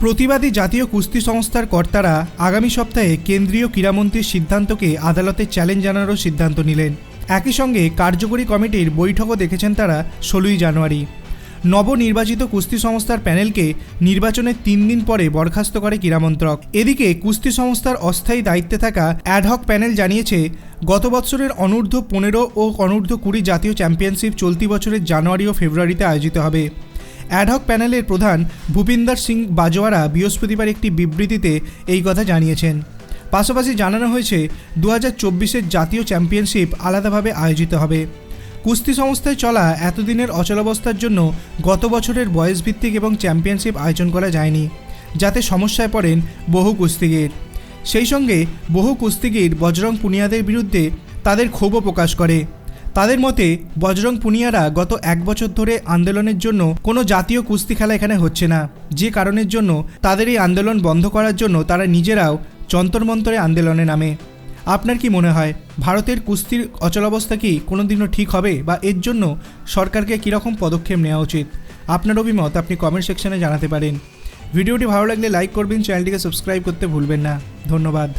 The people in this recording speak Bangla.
প্রতিবাদী জাতীয় কুস্তি সংস্থার কর্তারা আগামী সপ্তাহে কেন্দ্রীয় ক্রীড়ামন্ত্রীর সিদ্ধান্তকে আদালতে চ্যালেঞ্জ জানারও সিদ্ধান্ত নিলেন। একই সঙ্গে কার্যকরী কমিটির বৈঠকও দেখেছেন তারা ষোলোই জানুয়ারি। নবনির্বাচিত কুস্তি সংস্থার প্যানেলকে নির্বাচনের তিন দিন পরে বরখাস্ত করে ক্রীড়ামন্ত্রক। এদিকে কুস্তি সংস্থার অস্থায়ী দায়িত্বে থাকা অ্যাডহক প্যানেল জানিয়েছে, গত বছরের অনূর্ধ্ব পনেরো ও অনূর্ধ্ব কুড়ি জাতীয় চ্যাম্পিয়নশিপ চলতি বছরের জানুয়ারি ও ফেব্রুয়ারিতে আয়োজিত হবে। অ্যাডহক প্যানেলের প্রধান ভূপিন্দর সিং বাজওয়ারা বৃহস্পতিবার একটি বিবৃতিতে এই কথা জানিয়েছেন। পাশাপাশি জানানো হয়েছে দু হাজার জাতীয় চ্যাম্পিয়নশিপ আলাদাভাবে আয়োজিত হবে। কুস্তি সংস্থায় চলা এতদিনের অচলাবস্থার জন্য গত বছরের বয়সভিত্তিক এবং চ্যাম্পিয়নশিপ আয়োজন করা যায়নি, যাতে সমস্যায় পড়েন বহু কুস্তিগির। সেই সঙ্গে বহু কুস্তিগির বজরং পুনিয়াদের বিরুদ্ধে তাদের ক্ষোভও প্রকাশ করে। তাদের মতে, বজরং পুনিয়ারা গত এক বছর ধরে আন্দোলনের জন্য কোনো জাতীয় কুস্তি খেলা এখানে হচ্ছে না। যে কারণের জন্য তাদের এই আন্দোলন বন্ধ করার জন্য তারা নিজেরাও যন্তরমন্তরে আন্দোলনে নামে। আপনার কি মনে হয়, ভারতের কুস্তির অচলাবস্থা কি কোনোদিনও ঠিক হবে বা এর জন্য সরকারকে কীরকম পদক্ষেপ নেওয়া উচিত? আপনার অভিমত আপনি কমেন্ট সেকশনে জানাতে পারেন। ভিডিওটি ভালো লাগলে লাইক করবেন চ্যানেলটিকে সাবস্ক্রাইব করতে ভুলবেন না। ধন্যবাদ।